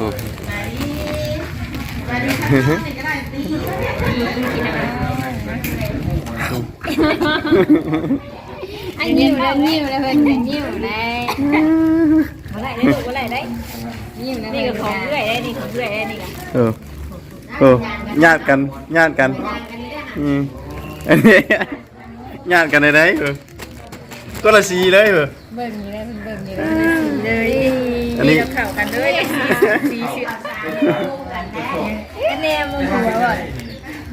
อ้อันยิ้มแล้วยิ้มแล้วเพิ่นยิ้มแล้วบ่ได้ได้ลูกบ่ได้ได้ยิ้มแล้วนี่ก็ของเอื้อยได้นี่ข องเอื้อยได้นี่ก็เออเออญาติกันญาติกันอืมอันนี้ญาติกันได้ไหนเออก็ละสีเลยเออเบิ่งนี่ได้เพิ่นเบิ่งนี่ได้เลยอันนี้ เข้ากันเลยสีเสื้ออันนี้มึงหัวบ่เ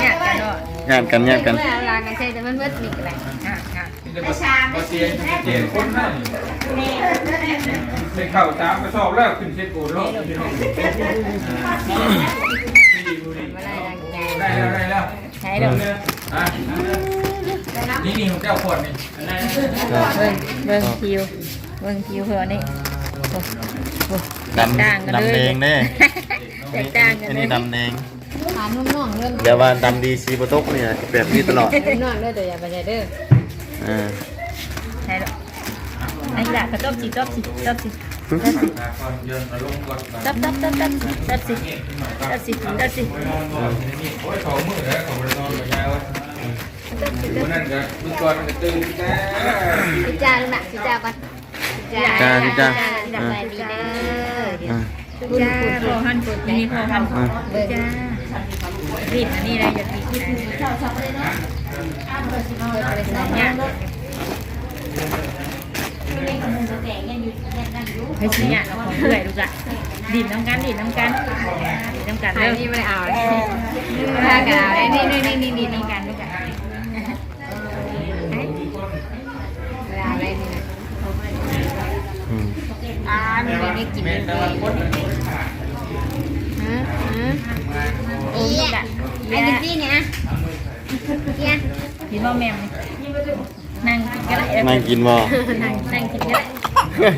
นี่ยกันเนาะญาติกันญาติกันเมื่อลางกันใช่แต่มันเบิดนี่ก็ได้อะอะก็เตียนเตียนคนนั่นไปเข้าตามกระสอบแล้วขึ้นเช็ดโกนโลกบ่ได้ดังใจได้แล้วได้แล้วใช้ดอกอะนี่นี่ของเจ้าขวดนี่เบิ่งเบิ่งคิว เบิ่งคิวเพิ่นนี่โอ้โหดำต่างกันเลยดำแดงเด้แตกต่างกันอันเลนี้ยดำแดงหานุ่มๆเรื่องเดี๋ยวว่าดำดีสีบตกเนี่ยแบบนี้ตลอดนอนเลยตัวอย่าไปใจเด้ออ่าใช่ดอกไอ้ละกระต๊อบสิต๊อบสิต๊อบสิก่อนเดินมาลงก่อนต๊อบต๊อบต๊อบต๊อบต๊อบสิต๊อบสิต๊อบสิโอ้ยของมือแล้วของมันนอนกับยาวต๊อบสิต๊อบวันนั้นก็มือก่อนก็ตื่นแต่สิจ้าลูกน่ะสิจ้าก่อน จ้าจ้าสบายดีเด้ออ่าจ้าพอหันกดนี่พอหันเบิ่งจ้ารีบอันนี้อะไรอย่ารีบนะชอบชอบเลยเนาะเนี่ยให้ชิ้นเนี่ยเราของเพื่อนดูจ้ะดีดน้ำกันดีดน้ำกันดีดน้ำกันเด้อนี่ไม่เอาเลยถ้ากันเอาเลยนี่นี่นี่นี่ดีดน้ำกัน อ่ามีอะได้กินเลยฮะฮะโอ้ยอะไอ้ดิจี้เนี่ยเนี่ยกินบ่แม่มนั่งกินก็ได้นั่งกินบ่นั่งนั่งกินก็ได้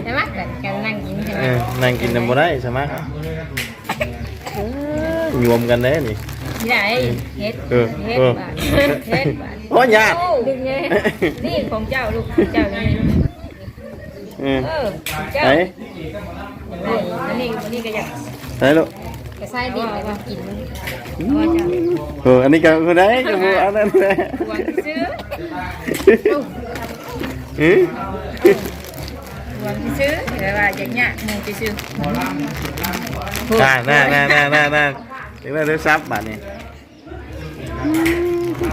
ใช่ไหมกันนั่งกินใช่ไหมนั่งกินนำบ่ได้ใช่ไหมยวมกันเด้นี่ที่ไหนเฮ็ดเฮ็ดเออบาทเฮ็ดบาทโอ้ญาดนี่ของเจ้าลูกเจ้านี่เออเออเจ้าไหน อันนี้อันนี้ก็อยากไหนลูกกระไส้ดิบไปมากินมันเอออันนี้ก็คือได้ก็บ่อันนั้นแหละหวังซื้อเอ้ยหวังซื้อแต่ว่าอย่างเงี้ยมึงซื้อน่าน่าน่าน่าน่าน่าถึงได้ได้ซับบาดนี้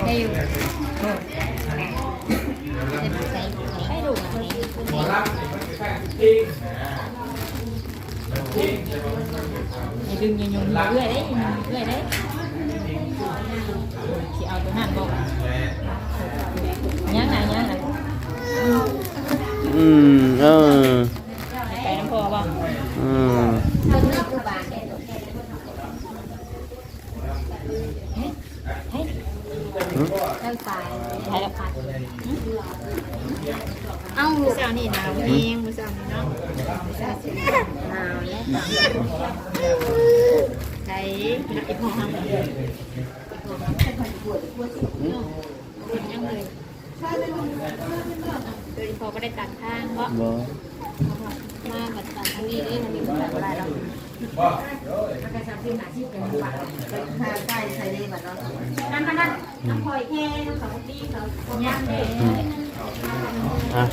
ให้อยู่ให้ดู อย่าดึงอย่าโยนเรื่อยได้เรื่อยได้ที่เอาตัวนั้นบอกยังไงยัง ไงอืมเออไปน้ำพอบ่อืมเล่นไม่แซวเอ้ามือสาวนี่หนาวเองมือสาวนี่เนาะหนาวแล้วใช้ไอ้พ่อทำยังเลยโดยพอก็ได้ตัดข้างเพราะมาแบบตัดทางนี้นี่มันมีตัดอะไรเรานั่นนั่นน้ำพลอยแค่น้ำเขาตีเขาย่างเลยอืมอะ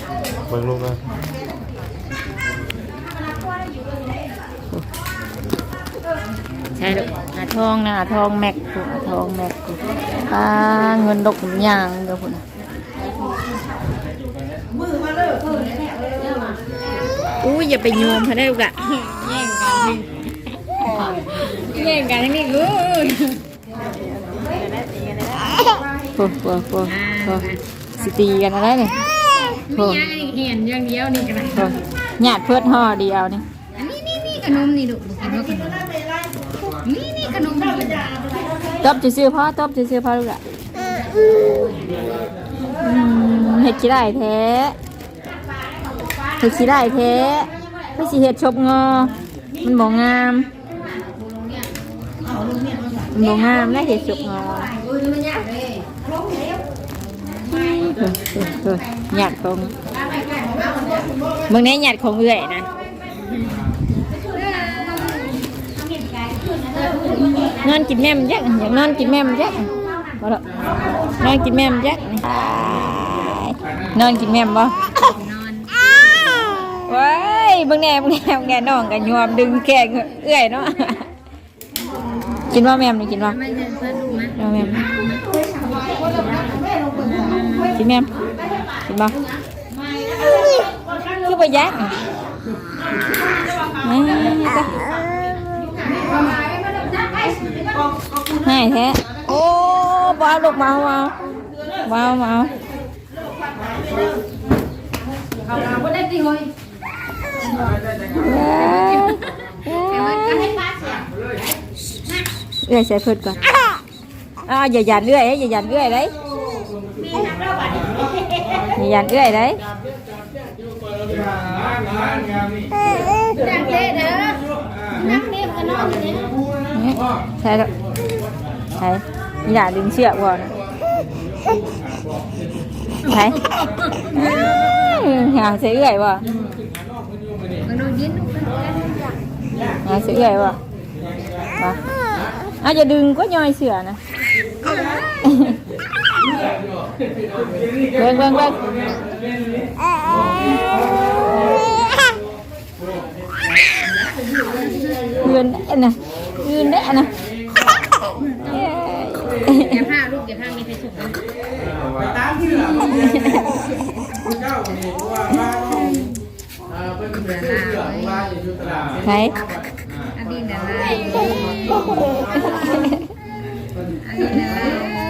เบิ่งลูกนะใช่ลูกหาทองนะหาทองแม็กกูหาทองแม็กกูอ่าเงินดอกยางเดี๋ยวพุ่นอู้อย่าไปโยมเขาได้ลูกอะแย่งกันนี่แย่งกันนี่กูโอ้โหโอ้โหสิตีกันอะไรนี่ โอ้นี่ยังเห็นอย่างเดียวนี่กันโหหยาดเพื่อนห่อเดียวนี่อันนี้นี่นี่ขนมนี่ลูกกินว่าขนมนี่นี่ขนมนี่ตบจะซื้อพ่อตบจะซื้อพ่อลูกอะอืมเห็ดขี้ได้แท้เห็ดขี้ได้แท้ไม่สิเห็ดชบงอ มันบ่งามมันบ่งามและเห็ดชบงอเออเออเออ หยาดของเมืองนี้หยาดของเอื่อยนะนอนกินแม่มยักอยากนอนกินแม่มยักบ่ดอกนอนกินแม่มยักนี่นอนกินแม่มบ่ว้ายเบิ่งแหน่เบิ่งแหน่เบิ่งแหน่น้องกันยวมดึงแขนเอื้อยเนาะกินว่าแม่มนี่กินว่าเอาแม่ม กินแม่มกินบ่คือบ่ยักอะนี่จ้ะให้แท้โอ้บ้าลูกเมาเอาเมาเมาเอื้อยใส่เพิ่นก่อนอ่าอย่าหยัน เอื้อยเอ้ยอย่าหยันเอื้อยเลยอย่าหยันเอื้อยเลยดังเด้เด้อนักเรียนกันนอนอยู่เนี่ยนี่ใช่แล้วใช่อย่าดึงเชือกก่อนใช่หางใส่เอื้อยบ่มันดูยิ้มหางใส่เอื้อยบ่บ่อะอย่าดึงก็ย่อยเสือนะเบิ่งเบิ่งเบิ่งยืนได้นะยืนได้นะอย่าผ้าลูกอย่าผ้ามีไปสุกนะไปตามที่เหลือคุณเจ้าคนนี้เพราะว่าบ้านเออเป็นเป็นเสือของบ้านอยู่ตลาดใช่อันนี้เนี่ยนะอันนี้เนี่ยนะ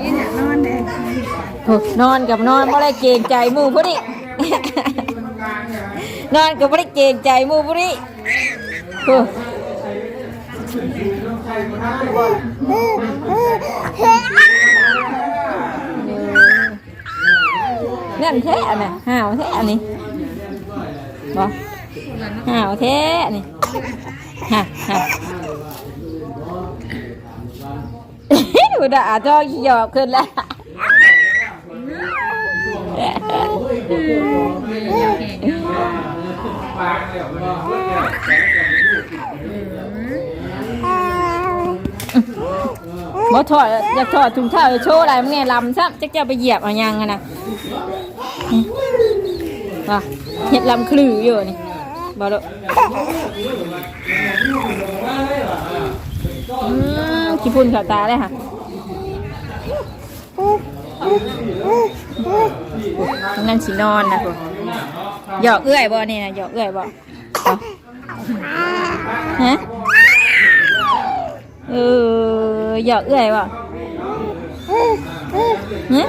นี่เนี่ยนอนเลยโอ้นอนกับนอนไม่ได้เกรงใจหมู่พอดีนอนกับไม่ได้เกรงใจหมู่พอดีโอ้นั่นแท้อันน่ะห่าวแท้อันนี้บ่ห่าวแท้อัน นี้ฮะฮะอุดาจอหยอกขึ้นแล้วปาบ่ถอดอยากถอดถุงเท้าโชว์อะไรมึงเนี่ยลำซ้ำจักจะไปเหยียบเอายังอะนะว่ะเห็ดลำคลืออยู่นี่ บ่ดอกอืมขี้พุ่นเข่าตาเลยค่ะนั่นสินอนนะพวกหยอกเอื้อยบ่นี่นะหยอกเอื้อยบ่ฮะเออหยอกเอื้อยบ่ฮะ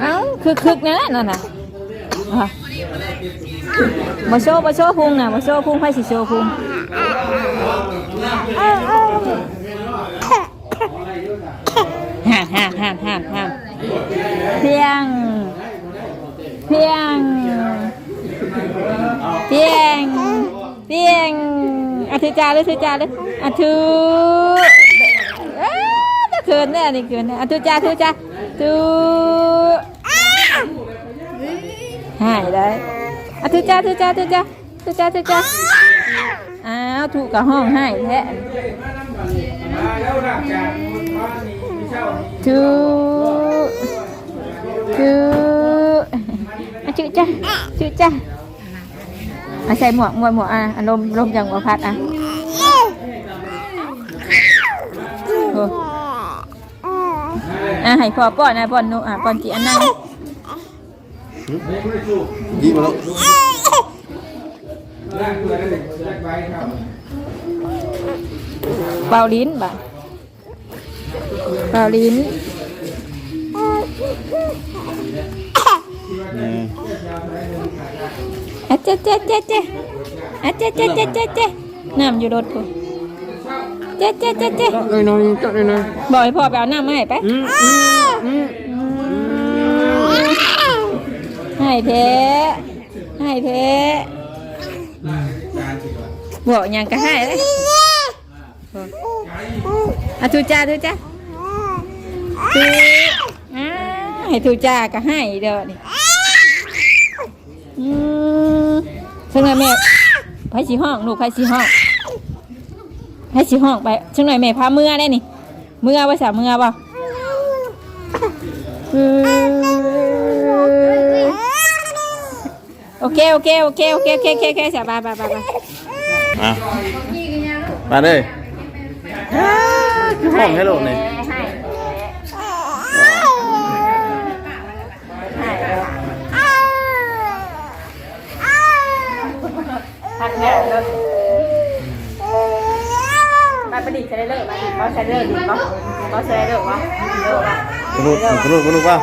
เอ้าคึกคึกๆนะนั่นน่ะ มาโชว์มาโชว์พุงน่ะมาโชว์พุงไผสิโชว์พุงห่านห่านห่านห่านห่านเพียง เพียง เพียง เพียงอาถือจาเลยถือจาเลยอาถือเอ้ยจะเขินเนี่ยนี่เขินเนี่ยอาถือจาถือจาถือ หายได้อาถือจาถือจาถือจาถือจาถือจาอ้าวถูกกับห้องให้แท้มาแล้วหลังจากบ้านนี้านี้ถือถืออาถือจาถือจาอาใส่หมวกหมวกหมวกอะอารมลมอย่างหัวพัดอะอะให้พ่อป้อนนะป้อนนูอะป้อนจีอันนั่ง ยิ้มมาแล้วร่างเพื่อนเด็กแรกไปครับเป่าลิ้นบ่ะเป่าลิ้นอืมอะเจ๊เจ๊เจ๊เจ๊อะเจ๊เจ๊เจ๊เจ๊เจ๊น้ำอยู่รถกูเจ๊เจ๊เจ๊เจ๊จักหน่อยๆจักหน่อยบอกให้พ่อไปเอาน้ำมาให้ไปๆอืมอืมอืม ให้เทให้เทบอกยังก็ให้เลยอกอะทุจ้าทุจ้าทูให้ทูจ้าก็ให้เด้อนี่อืมซึ่งไงแม่ไผสิห้องลูกไผสิห้องไผสิห้องไปซึ่งหน่อยแม่พาเมื่อได้นี่เมื่อว่าสาเมื่อบ่เออ โอเคโอเคโอเคโอเคโอเคโอเคโอเคสบายบายบายบายอะมาเลยห้องให้ลูกนี่พักงานแล้วไปประดิษฐ์ใช้ได้เลยประดิษฐ์เขาใช้ได้เลยดีป่ะเขาใช้ได้เลยป่ะเลิกป่ะตรูดตรูดตรูดป่ะ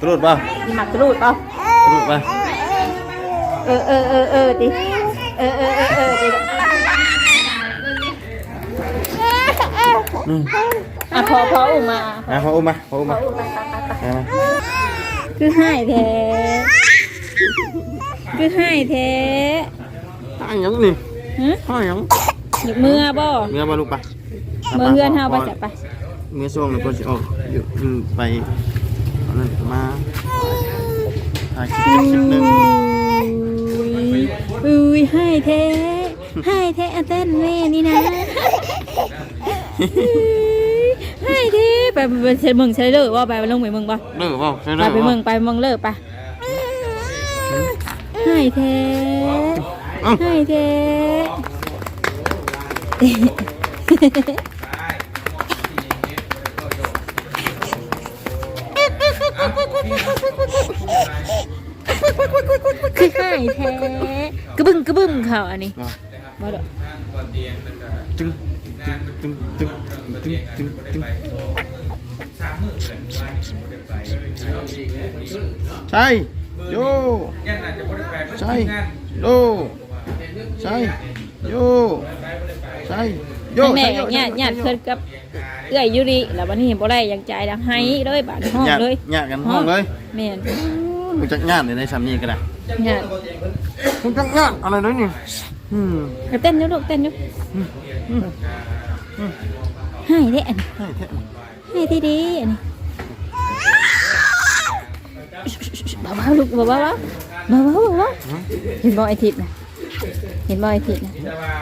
ตรูดป่ะมีหมักกระรูดป่ะตรูดป่ะ เออเออเออเออดิเออเออเออเออดิอืมอะพอพออุ้มมาอะพออุ้มมาพออุ้มมาอุ้มมามาคือให้แท้คือให้แท้ตั้งยังนี่ฮะตั้งยังหยุดมือบ่เมื่อมาลูกไปเมื่อเฮือนเฮาไปจับไปเมื่อช่วงนี้ก็จะออกอยู่ไปนนั้นมาถ่ายคลิปคลิปหนึง ให้แท้ให้แท้อันเต้นแม่นี่นะให้แท้ไปไปเช็ดมึงใช้เลยว่าไปลงไปมึงป่ะเลิกเปล่าใช่ไปเลิกไปเปเมืล่าองไปเมืองเลิกปะให้แท้เอ้าให้แท้ คือให้แท้กระบึ้งกระบึ้มเขาอันนี้อะบ่ดอกตึ้งตึ้งตึ้งตึ้งตึ้งตึ้งใช่โยยังอาจจะบ่ได้ไปเพิ่นใช่โยใช่โยใช่โยแม่ใช่ยญาติญาติเพิ่อนกับเอื้อยยุริแล้ววันนี้เห็นบ่ได้อยากจ่ายดังให้เลยบาดห้องเลยญาติกันห้องเลยแม่ นมึงจักญาติในสามนี้ก็ได้ญาติมึงจักญาติอะไรเลยนี่อืมก็เต้นอยู่ลูกเต้นอยู่ให้เด้อันนี้ใช่แท้ให้ที่ดีอันนี้เบาๆลูกเบาๆเบาๆเบาๆเบาๆเห็นบ่ไอทิพย์นะเห็นบ่ไอทิพย์นะแต่ว่า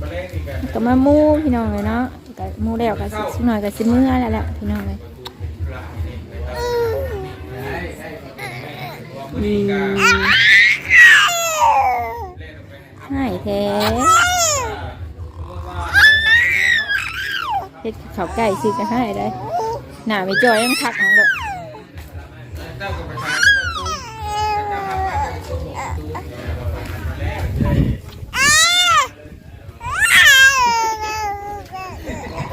บ่ได้นี่ก็ก็มาหมู่พี่น้องเลยเนาะก็หมู่แล้วก็สิสักหน่อยก็สิมื้อแล้วแหละพี่น้องเลย อืมให้แท้เฮ็ดข้าวไก่ซื้อก็ให้ได้หน้าไม่จอยยังพักของเด้อเจ้าก็ไปทางเจ้าทำมาจากตัว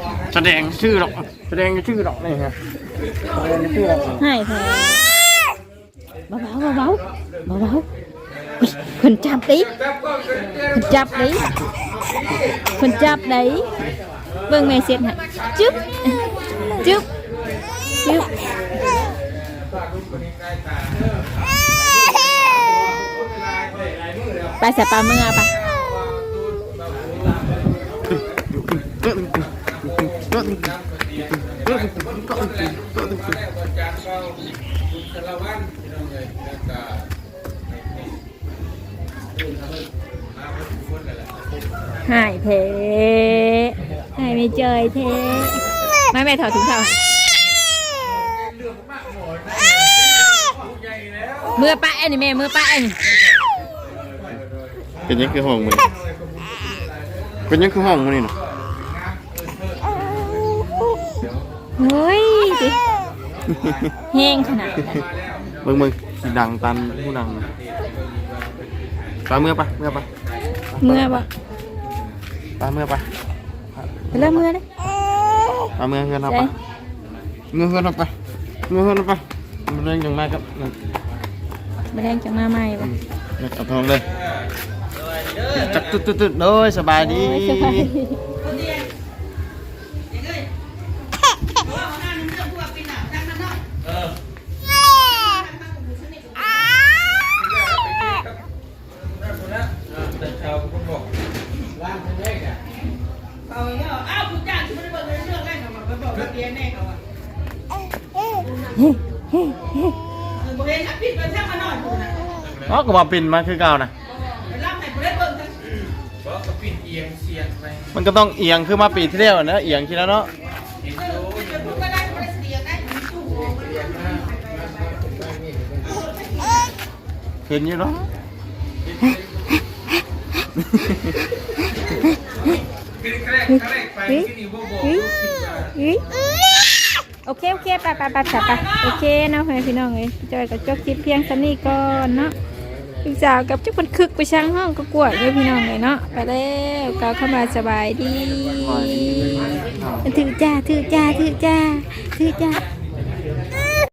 ผมแสดงชื่อหรอก แสดงชื่อหรอกนี่ฮะแสดงชื่อหรอกให้แท้ เบาๆเบาๆเบาๆอุ๊ยเพิ่นจับดิจับก็เกินเกินเพิ่นจับดิเพิ่นจับดิเห้จึ๊บจึ๊บจึ๊บไปใส่ปลาเมื่อไปหายเทหายไม่เจยเทไม่แม่ถอดถุงเท้าให้เมื่อป้าอันนี้แม่เมื่อป้าอันนี้เป็นยังคือห้องมันเป็นยังคือห้องมันนี่นะเฮ้ยดิแห้งขนาดนั้นมึงมึงสิดังตันผู้ดังนะปลาเมื่อปะเมื่อปะเมื่อบ่ ปลาเมื่อปะไปแล้วเมื่อเด้ปลาเมื่อเงินเอาใช่ปะเงินเงินเอาปะเงินเงินเอาปะมันเรื่องยังไงครับนั่นไม่แดงจังมาใหม่บ่นั่นเอาทองเลยจักตึ๊ดตึ๊ดตึ๊ดโดยสบายดี อ๋อก็มาปิ่นมาคือเก่านะไปรับให้บริเวณเบิ่งทั้งเพราะกระปิดเอียงเสียงไปมันก็ต้องเอียงคือมาปีที่แล้วนะเอียงทีแล้วเนาะเห็นเอโยอจะพูดก็ได้บริเสียได้ถึงตู้เห็นอยู่เนาะคือแรกแรกไปที่นี่บ่บอกคิดว่าอุ๊ยโอเค โอเค ไปไปไปไปไปโอเคเนาะพ่อแม่พี่น้องเอ้ยจอยกับจบคลิปเพียงสำนี้ก่อนเนาะ ลูกสาวกับเจ้าคนคึกไปช่างห้องก็กวดเลยพี่น้องเลยเนาะไปแล้วกาวเข้ามาสบายดีถือจ้าถือจ้าถือจ้าถือจ้า